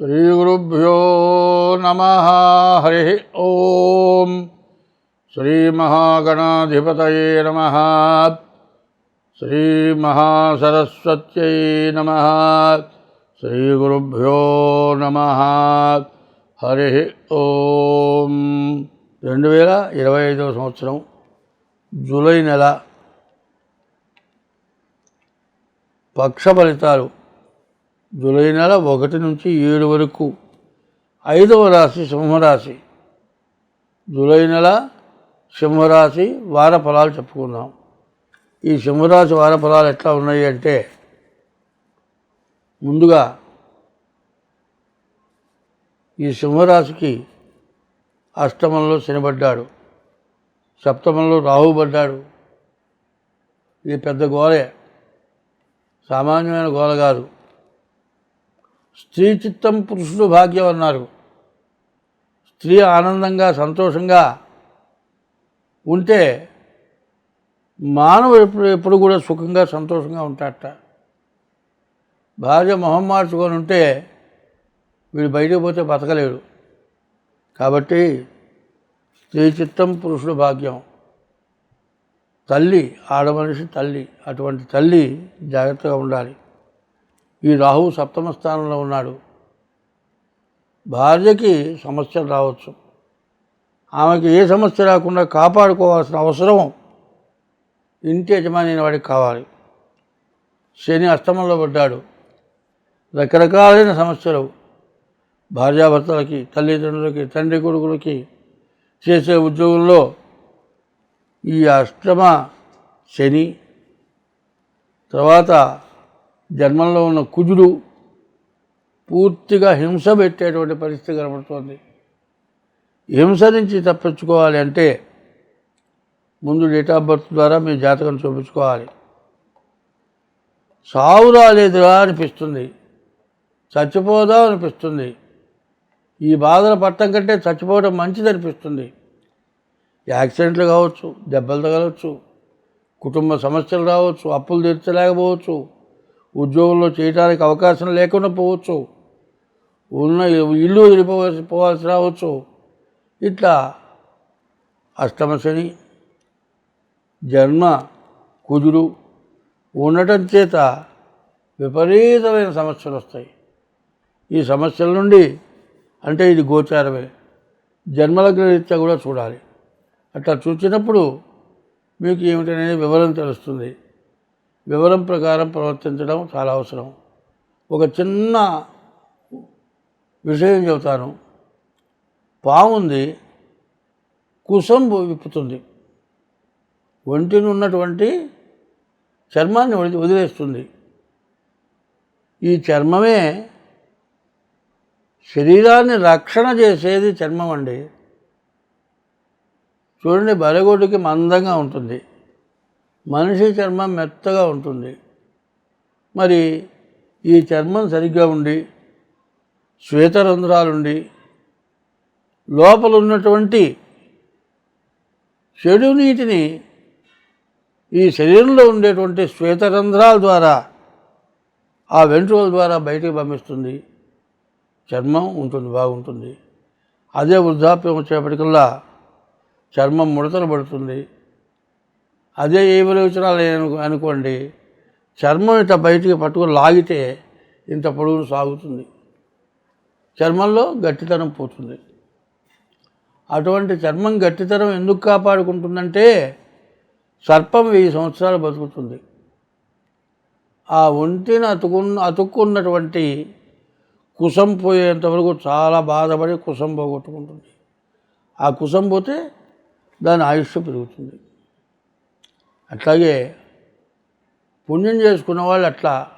శ్రీగురుభ్యో నమ హరి ఓం. శ్రీమహాగణాధిపతయే నమ శ్రీమహాసరస్వత్యై నమ శ్రీగురుభ్యో నమ హరి ఓం. రెండు వేల ఇరవై ఐదవ సంవత్సరం జూలై నెల. పక్ష ఫలితాలు. జూలై నెల ఒకటి నుంచి ఏడు వరకు. ఐదవ రాశి సింహరాశి. జూలై నెల సింహరాశి వార ఫలాలు చెప్పుకుందాం. ఈ సింహరాశి వార ఫలాలు ఎట్లా ఉన్నాయి అంటే ముందుగా ఈ సింహరాశికి అష్టమంలో శనిపడ్డాడు సప్తమంలో రాహు పడ్డాడు. ఇది పెద్ద గోలే. సామాన్యమైన గోల కాదు. స్త్రీ చిత్తం పురుషుడు భాగ్యం అన్నారు స్త్రీ ఆనందంగా సంతోషంగా ఉంటే మానవుడు ఎప్పుడు ఎప్పుడు కూడా సుఖంగా సంతోషంగా ఉంటాడట. భార్య మొహం మార్చుకొని ఉంటే వీడు బయటకు పోతే బతకలేడు. కాబట్టి స్త్రీ చిత్తం పురుషుడు భాగ్యం. తల్లి ఆడమనిషి తల్లి అటువంటి తల్లి జాగ్రత్తగా ఉండాలి. ఈ రాహువు సప్తమ స్థానంలో ఉన్నాడు. భార్యకి సమస్యలు రావచ్చు. ఆమెకి ఏ సమస్య రాకుండా కాపాడుకోవాల్సిన అవసరం ఇంటి యజమాని అయిన వాడికి కావాలి. శని అష్టమంలో పడ్డాడు. రకరకాలైన సమస్యలు. భార్యాభర్తలకి తల్లిదండ్రులకి తండ్రి కొడుకులకి చేసే ఉద్యోగంలో ఈ అష్టమ శని తర్వాత జన్మంలో ఉన్న కుజుడు పూర్తిగా హింస పెట్టేటువంటి పరిస్థితి కనబడుతోంది. హింస నుంచి తప్పించుకోవాలి అంటే ముందు డేట్ ఆఫ్ బర్త్ ద్వారా మీ జాతకం చూపించుకోవాలి. సావు రాలేదురా అనిపిస్తుంది. చచ్చిపోదా అనిపిస్తుంది. ఈ బాధలు పట్టం కంటే చచ్చిపోవడం మంచిది అనిపిస్తుంది యాక్సిడెంట్లు కావచ్చు దెబ్బలు తగలవచ్చు కుటుంబ సమస్యలు రావచ్చు అప్పులు తీర్చలేకపోవచ్చు. ఉద్యోగంలో చేయడానికి అవకాశం లేకుండా పోవచ్చు. ఉన్న ఇల్లు వదిలిపోవాల్సి పోవాల్సి రావచ్చు. ఇట్లా అష్టమ శని జన్మ కుజుడు ఉండటం చేత విపరీతమైన సమస్యలు వస్తాయి. ఈ సమస్యల నుండి అంటే ఇది గోచారమే. జన్మలగ్న రీత్యా కూడా చూడాలి. అట్లా చూసినప్పుడు మీకు ఏమిటనేది వివరం తెలుస్తుంది. వివరం ప్రకారం ప్రవర్తించడం చాలా అవసరం. ఒక చిన్న విషయం చెబుతాను. పాముంది కుసంబు విప్పుతుంది. ఒంటిని ఉన్నటువంటి చర్మాన్ని వదిలేస్తుంది. ఈ చర్మమే శరీరాన్ని రక్షణ చేసేది చర్మం అండి. చూడండి బలగొడ్డుకి మందంగా ఉంటుంది. మనిషి చర్మం మెత్తగా ఉంటుంది. మరి ఈ చర్మం సరిగ్గా ఉండి శ్వేతరంధ్రాలుండి లోపల ఉన్నటువంటి చెడు నీటిని ఈ శరీరంలో ఉండేటువంటి శ్వేతరంధ్రాల ద్వారా ఆ వెంట్రుకల ద్వారా బయటికి పంపిస్తుంది. చర్మం ఉంటుంది బాగుంటుంది. అదే వృద్ధాప్యం వచ్చేప్పటికల్లా చర్మం ముడతలు పడుతుంది. అదే ఏ విలోచనాలు అనుకోండి చర్మం ఇట్లా బయటికి పట్టుకొని లాగితే ఇంత పొడవును సాగుతుంది. చర్మంలో గట్టితనం పోతుంది. అటువంటి చర్మం గట్టితనం ఎందుకు కాపాడుకుంటుందంటే సర్పం వెయ్యి సంవత్సరాలు బతుకుతుంది. ఆ ఒంటిని అతుకున్న అతుక్కున్నటువంటి కుసం పోయేంతవరకు చాలా బాధపడి కుసం పోగొట్టుకుంటుంది. ఆ కుసం పోతే దాని ఆయుష్ పెరుగుతుంది. అట్లాగే పుణ్యం చేసుకున్న వాళ్ళు అట్లా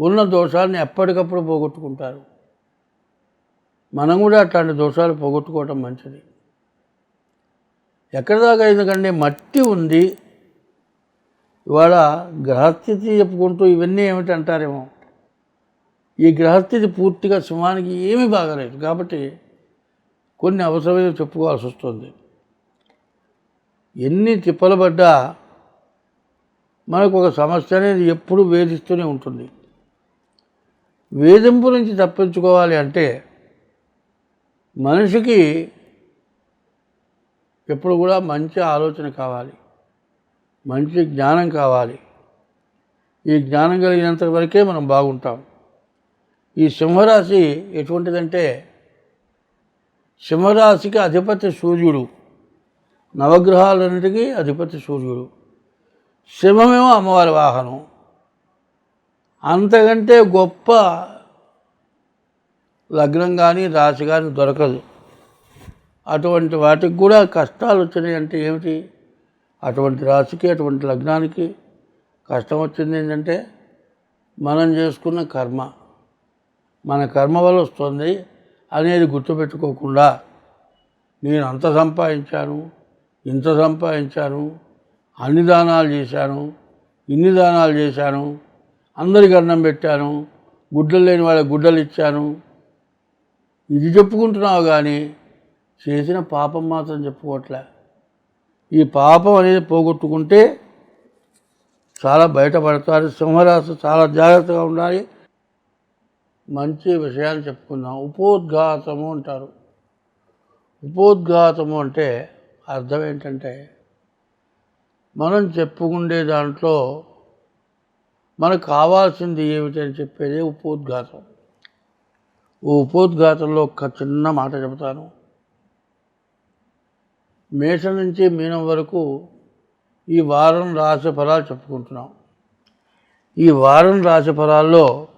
ఉన్న దోషాలను ఎప్పటికప్పుడు పోగొట్టుకుంటారు. మనం కూడా అట్లాంటి దోషాలు పోగొట్టుకోవటం మంచిది. ఎక్కడి దాకా ఎందుకంటే మట్టి ఉంది. ఇవాళ గ్రహస్థితి చెప్పుకుంటూ ఇవన్నీ ఏమిటి అంటారేమో. ఈ గ్రహస్థితి పూర్తిగా సింహానికి ఏమీ బాగలేదు. కాబట్టి కొన్ని అవసరమైన చెప్పుకోవాల్సి వస్తుంది. ఎన్ని తిప్పలు పడ్డా మనకు ఒక సమస్య అనేది ఎప్పుడు వేధిస్తూనే ఉంటుంది. వేధింపు నుంచి తప్పించుకోవాలి అంటే మనిషికి ఎప్పుడు కూడా మంచి ఆలోచన కావాలి. మంచి జ్ఞానం కావాలి. ఈ జ్ఞానం కలిగినంత వరకే మనం బాగుంటాం. ఈ సింహరాశి ఎటువంటిదంటే సింహరాశికి అధిపతి సూర్యుడు. నవగ్రహాలన్నిటికీ అధిపతి సూర్యుడు. శివమేమో అమ్మవారి వాహనం. అంతకంటే గొప్ప లగ్నం కానీ రాశి కానీ దొరకదు. అటువంటి వాటికి కూడా కష్టాలు వచ్చినాయి అంటే ఏమిటి? అటువంటి రాశికి అటువంటి లగ్నానికి కష్టం వచ్చింది ఏంటంటే మనం చేసుకున్న కర్మ. మన కర్మ వల్ల వస్తుంది అనేది గుర్తుపెట్టుకోకుండా నేను అంత సంపాదించాను ఇంత సంపాదించాను అన్ని దానాలు చేశాను ఇన్ని దానాలు చేశాను అందరికి అన్నం పెట్టాను గుడ్డలు లేని వాళ్ళకి గుడ్డలు ఇచ్చాను. ఇది చెప్పుకుంటున్నావు కానీ చేసిన పాపం మాత్రం చెప్పుకోవట్లే ఈ పాపం అనేది పోగొట్టుకుంటే చాలా బయటపడతారు సింహరాశి చాలా జాగ్రత్తగా ఉండాలి. మంచి విషయాలు చెప్పుకుందాం. ఉపోద్ఘాతము అంటారు. ఉపోద్ఘాతము అంటే అర్థం ఏంటంటే మనం చెప్పుకుండే దాంట్లో మనకు కావాల్సింది ఏమిటి అని చెప్పేది ఉపోద్ఘాతం. ఉపోద్ఘాతంలో ఒక చిన్న మాట చెబుతాను. మేషం నుంచి మీనం వరకు ఈ వారం రాశి ఫలాలు చెప్పుకుంటున్నాం. ఈ వారం రాశి ఫలాల్లో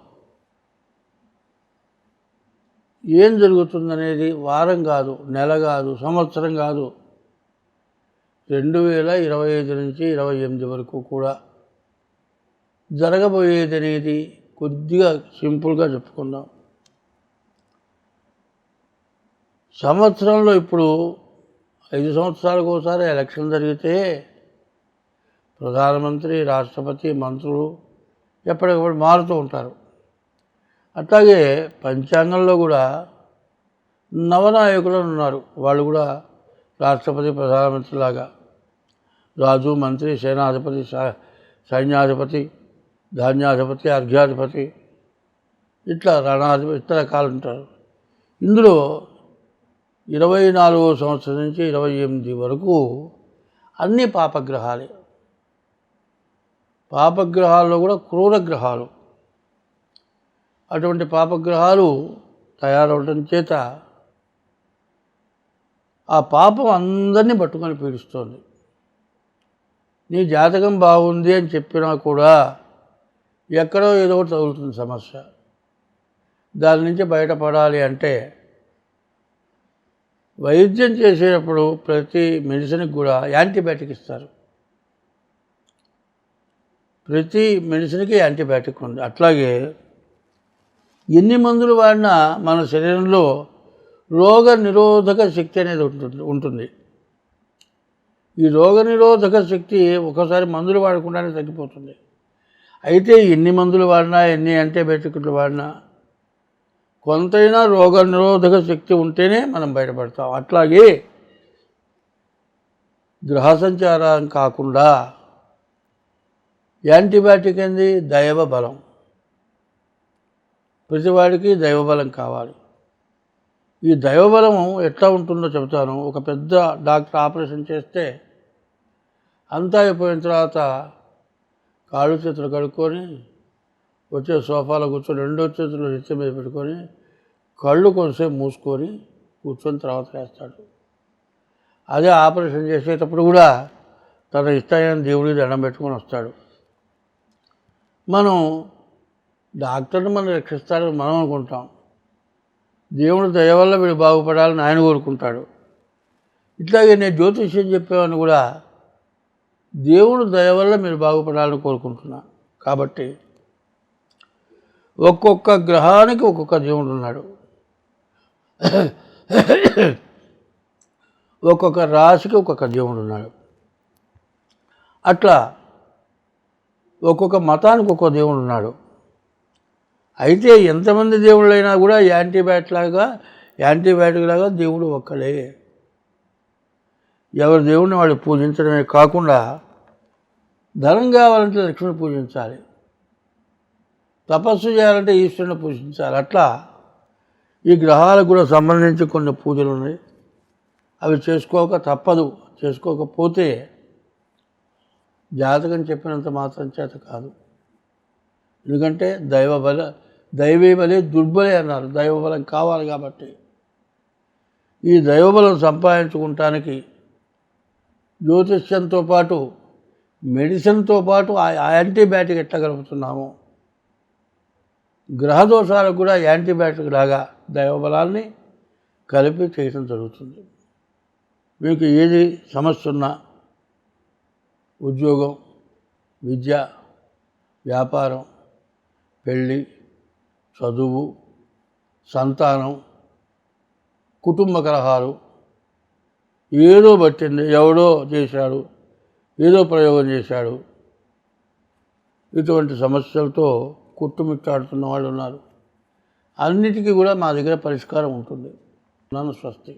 ఏం జరుగుతుందనేది వారం కాదు నెల కాదు సంవత్సరం కాదు రెండు వేల ఇరవై ఐదు నుంచి ఇరవై ఎనిమిది వరకు కూడా జరగబోయేది అనేది కొద్దిగా సింపుల్గా చెప్పుకుందాం. సంవత్సరంలో ఇప్పుడు ఐదు సంవత్సరాలకు ఒకసారి ఎలక్షన్ జరిగితే ప్రధానమంత్రి రాష్ట్రపతి మంత్రులు ఎప్పటికప్పుడు మారుతూ ఉంటారు. అట్లాగే పంచాంగంలో కూడా నవనాయకులు ఉన్నారు. వాళ్ళు కూడా రాష్ట్రపతి ప్రధానమంత్రి లాగా. రాజు మంత్రి సేనాధిపతి సైన్యాధిపతి ధాన్యాధిపతి అర్ఘ్యాధిపతి ఇట్లా రణాధిపతి ఇతర రకాలు ఉంటారు ఇందులో ఇరవై నాలుగో సంవత్సరం నుంచి ఇరవై ఎనిమిది వరకు అన్ని పాపగ్రహాలే. పాపగ్రహాల్లో కూడా క్రూర గ్రహాలు అటువంటి పాపగ్రహాలు తయారవడం చేత ఆ పాపం అందరినీ పట్టుకొని పీడిస్తోంది. నీ జాతకం బాగుంది అని చెప్పినా కూడా ఎక్కడో ఏదో ఒకటి తగులుతుంది సమస్య. దాని నుంచి బయటపడాలి అంటే వైద్యం చేసేటప్పుడు ప్రతి మెడిసిన్కి కూడా యాంటీబయాటిక్ ఇస్తారు. ప్రతి మెడిసిన్కి యాంటీబయాటిక్ ఉంది. అట్లాగే ఎన్ని మందులు వాడినా మన శరీరంలో రోగ నిరోధక శక్తి అనేది ఉంటుంది ఉంటుంది. ఈ రోగ నిరోధక శక్తి ఒకసారి మందులు వాడకుండానే తగ్గిపోతుంది. అయితే ఎన్ని మందులు వాడినా ఎన్ని యాంటీబయాటిక్లు వాడినా కొంతైనా రోగ నిరోధక శక్తి ఉంటేనే మనం బయటపడతాం. అట్లాగే గ్రహ సంచారం కాకుండా యాంటీబయాటిక్ ఏంది? దైవ బలం ప్రతివాడికి దైవబలం కావాలి. ఈ దైవబలం ఎట్లా ఉంటుందో చెబుతాను. ఒక పెద్ద డాక్టర్ ఆపరేషన్ చేస్తే అంతా అయిపోయిన తర్వాత కాళ్ళు చేతులు కడుక్కొని వచ్చే సోఫాలో కూర్చొని రెండో చేతులు నిత్యం మీద పెట్టుకొని కళ్ళు కొంచెంసేపు మూసుకొని కూర్చొని తర్వాత వేస్తాడు అదే ఆపరేషన్ చేసేటప్పుడు కూడా తన ఇష్టమైన దేవుడి దండం పెట్టుకొని వస్తాడు. మనం డాక్టర్ని మనం రక్షిస్తాడని మనం అనుకుంటాం. దేవుడు దయ వల్ల వీడు బాగుపడాలని ఆయన కోరుకుంటాడు. ఇట్లాగే నేను జ్యోతిష్యం చెప్పేవాడిని కూడా దేవుడు దయ వల్ల మీరు బాగుపడాలని కోరుకుంటున్నా. కాబట్టి ఒక్కొక్క గ్రహానికి ఒక్కొక్క దేవుడు ఉన్నాడు. ఒక్కొక్క రాశికి ఒక్కొక్క దేవుడు ఉన్నాడు. అట్లా ఒక్కొక్క మతానికి ఒక్కొక్క దేవుడు ఉన్నాడు. అయితే ఎంతమంది దేవుళ్ళైనా కూడా యాంటీబయాటిక్ లాగా యాంటీబయాటిక్ లాగా దేవుడు ఒక్కడే. ఎవరి దేవుడిని వాడు పూజించడమే కాకుండా ధనం కావాలంటే లక్ష్మిని పూజించాలి. తపస్సు చేయాలంటే ఈశ్వరుని పూజించాలి. అట్లా ఈ గ్రహాలకు కూడా సంబంధించి కొన్ని పూజలు ఉన్నాయి. అవి చేసుకోక తప్పదు. చేసుకోకపోతే జాతకం చెప్పినంత మాత్రం చేత కాదు. ఎందుకంటే దైవ బల దైవీ దుర్బలే అన్నారు. దైవబలం కావాలి కాబట్టి. ఈ దైవబలం సంపాదించుకుంటానికి జ్యోతిష్యంతో పాటు మెడిసిన్తో పాటు ఆ యాంటీబయాటిక్ ఎట్టగలుగుతున్నాము గ్రహదోషాలకు కూడా యాంటీబయాటిక్ లాగా దైవబలాన్ని కలిపి చేయడం జరుగుతుంది. మీకు ఏది సమస్య ఉన్నా ఉద్యోగం విద్య వ్యాపారం పెళ్ళి చదువు సంతానం కుటుంబ కలహాలు ఏదో పట్టింది ఎవడో చేశాడు ఏదో ప్రయోగం చేశాడు. ఇటువంటి సమస్యలతో కుట్టుమిట్టాడుతున్న వాళ్ళు ఉన్నారు. అన్నిటికీ కూడా మా దగ్గర పరిష్కారం ఉంటుంది. నన్ను స్వస్తి.